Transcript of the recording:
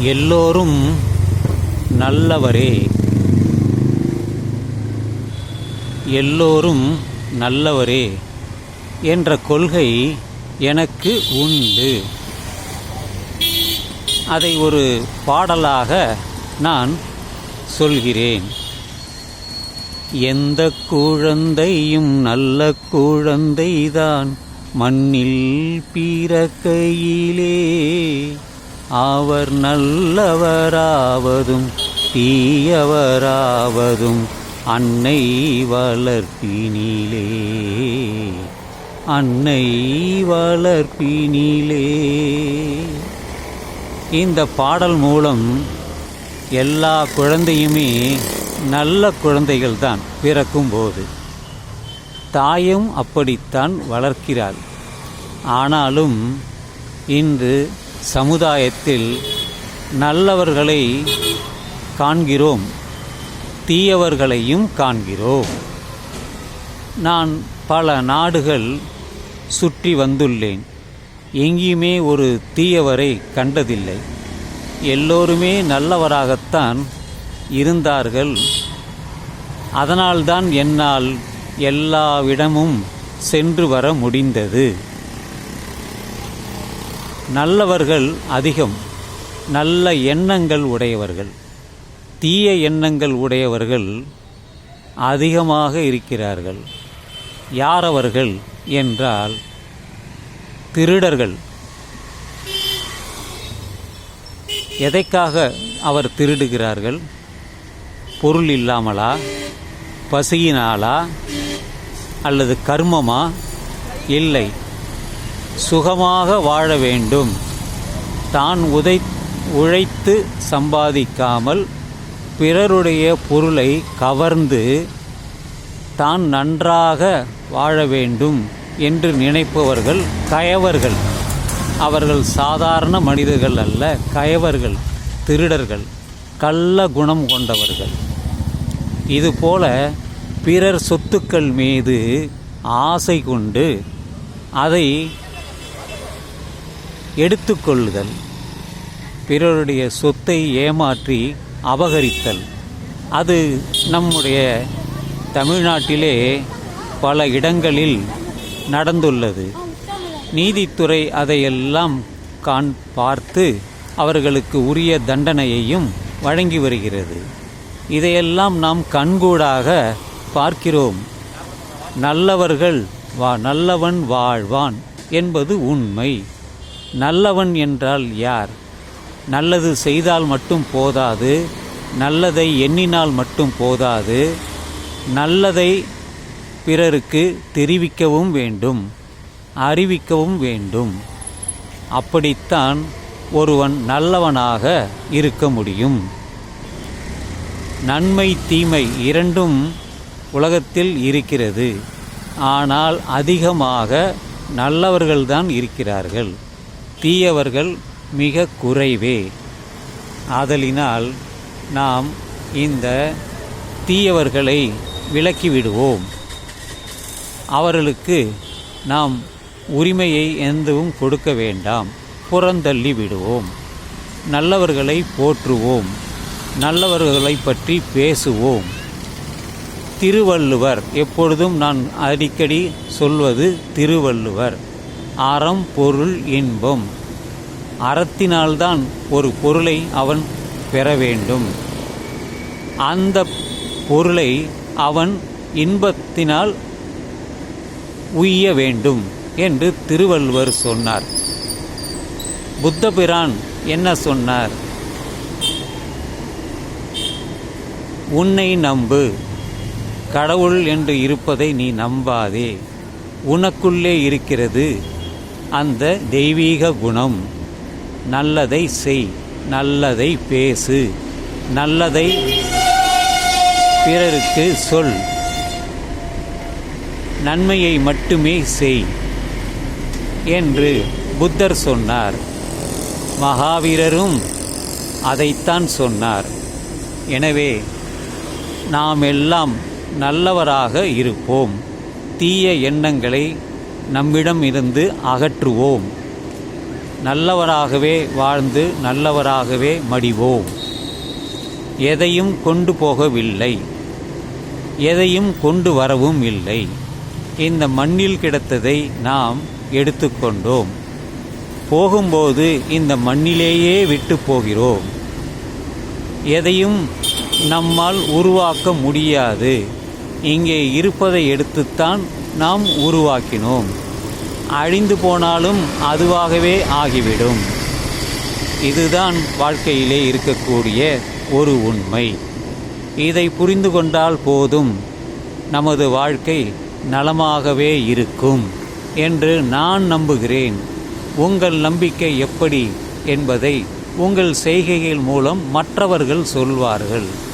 எல்லோரும் நல்லவரே. எல்லோரும் நல்லவரே என்ற கொள்கை எனக்கு உண்டு. அதை ஒரு பாடலாக நான் சொல்கிறேன். எந்த குழந்தையும் நல்ல குழந்தைதான் மண்ணில் பிறக்கையிலே அவர் நல்லவராவதும் தீயவராவதும் அன்னை வளர்ப்பினிலே. அன்னை வளர்ப்பினிலே. இந்த பாடல் மூலம் எல்லா குழந்தையுமே நல்ல குழந்தைகள் தான் பிறக்கும்போது. தாயும் அப்படித்தான் வளர்க்கிறாள். ஆனாலும் இன்று சமுதாயத்தில் நல்லவர்களை காண்கிறோம் தீயவர்களையும் காண்கிறோம். நான் பல நாடுகள் சுற்றி வந்துள்ளேன். எங்கேயுமே ஒரு தீயவரை கண்டதில்லை. எல்லோருமே நல்லவராகத்தான் இருந்தார்கள். அதனால்தான் என்னால் எல்லாவிடமும் சென்று வர முடிந்தது. நல்லவர்கள் அதிகம் நல்ல எண்ணங்கள் உடையவர்கள் தீய எண்ணங்கள் உடையவர்கள் அதிகமாக இருக்கிறார்கள். யார் அவர்கள் என்றால் திருடர்கள். எதைக்காக அவர் திருடுகிறார்கள்? பொருள் இல்லாமலா? பசியினாலா? அல்லது கர்மமா? இல்லை. சுகமாக வாழ வேண்டும். தான் உதை உழைத்து சம்பாதிக்காமல் பிறருடைய பொருளை கவர்ந்து தான் நன்றாக வாழ வேண்டும் என்று நினைப்பவர்கள் கயவர்கள். அவர்கள் சாதாரண மனிதர்கள் அல்ல கயவர்கள் திருடர்கள் கள்ள குணம் கொண்டவர்கள். இதுபோல பிறர் சொத்துக்கள் மீது ஆசை கொண்டு அதை எடுத்துக்கொள்ளுதல். பிறருடைய சொத்தை ஏமாற்றி அபகரித்தல். அது நம்முடைய தமிழ்நாட்டிலே பல இடங்களில் நடந்துள்ளது. நீதித்துறை அதையெல்லாம் காண் பார்த்து அவர்களுக்கு உரிய தண்டனையையும் வழங்கி வருகிறது. இதையெல்லாம் நாம் கண்கூடாக பார்க்கிறோம். நல்லவர்கள் வா நல்லவன் வாழ்வான் என்பது உண்மை. நல்லவன் என்றால் யார்? நல்லது செய்தால் மட்டும் போதாது நல்லதை எண்ணினால் மட்டும் போதாது நல்லதை பிறருக்கு தெரிவிக்கவும் வேண்டும் அறிவிக்கவும் வேண்டும். அப்படித்தான் ஒருவன் நல்லவனாக இருக்க முடியும். நன்மை தீமை இரண்டும் உலகத்தில் இருக்கிறது. ஆனால் அதிகமாக நல்லவர்கள்தான் இருக்கிறார்கள். தீயவர்கள் மிக குறைவே. ஆதலினால் நாம் இந்த தீயவர்களை விலக்கிவிடுவோம் அவர்களுக்கு நாம் உரிமையை எந்தவும் கொடுக்க வேண்டாம். புறந்தள்ளி விடுவோம். நல்லவர்களை போற்றுவோம். நல்லவர்களை பற்றி பேசுவோம். திருவள்ளுவர் எப்பொழுதும் நான் அடிக்கடி சொல்வது திருவள்ளுவர். அறம் பொருள் இன்பம். அறத்தினால்தான் ஒரு பொருளை அவன் பெற வேண்டும். அந்த பொருளை அவன் இன்பத்தினால் உய்ய வேண்டும் என்று திருவள்ளுவர் சொன்னார். புத்தபிரான் என்ன சொன்னார்? உன்னை நம்பு. கடவுள் என்று இருப்பதை நீ நம்பாதே. உனக்குள்ளே இருக்கிறது அந்த தெய்வீக குணம். நல்லதை செய் நல்லதை பேசு நல்லதை பிறருக்கு சொல். நன்மையை மட்டுமே செய் என்று புத்தர் சொன்னார். மகாவீரரும் அதைத்தான் சொன்னார். எனவே நாம் எல்லாம் நல்லவராக இருப்போம். தீய எண்ணங்களை நம்மிடம் இருந்து அகற்றுவோம். நல்லவராகவே வாழ்ந்து நல்லவராகவே மடிவோம். எதையும் கொண்டு போகவில்லை. எதையும் கொண்டு வரவும் இல்லை. இந்த மண்ணில் கிடத்ததை நாம் எடுத்துக்கொண்டோம் போகும்போது இந்த மண்ணிலேயே விட்டு போகிறோம். எதையும் நம்மால் உருவாக்க முடியாது. இங்கே இருப்பதை எடுத்துத்தான் நாம் உருவாக்கினோம். அழிந்து போனாலும் அதுவாகவே ஆகிவிடும். இதுதான் வாழ்க்கையிலே இருக்கக்கூடிய ஒரு உண்மை. இதை புரிந்து கொண்டால் போதும். நமது வாழ்க்கை நலமாகவே இருக்கும் என்று நான் நம்புகிறேன். உங்கள் நம்பிக்கை எப்படி என்பதை உங்கள் செய்கைகள் மூலம் மற்றவர்கள் சொல்வார்கள்.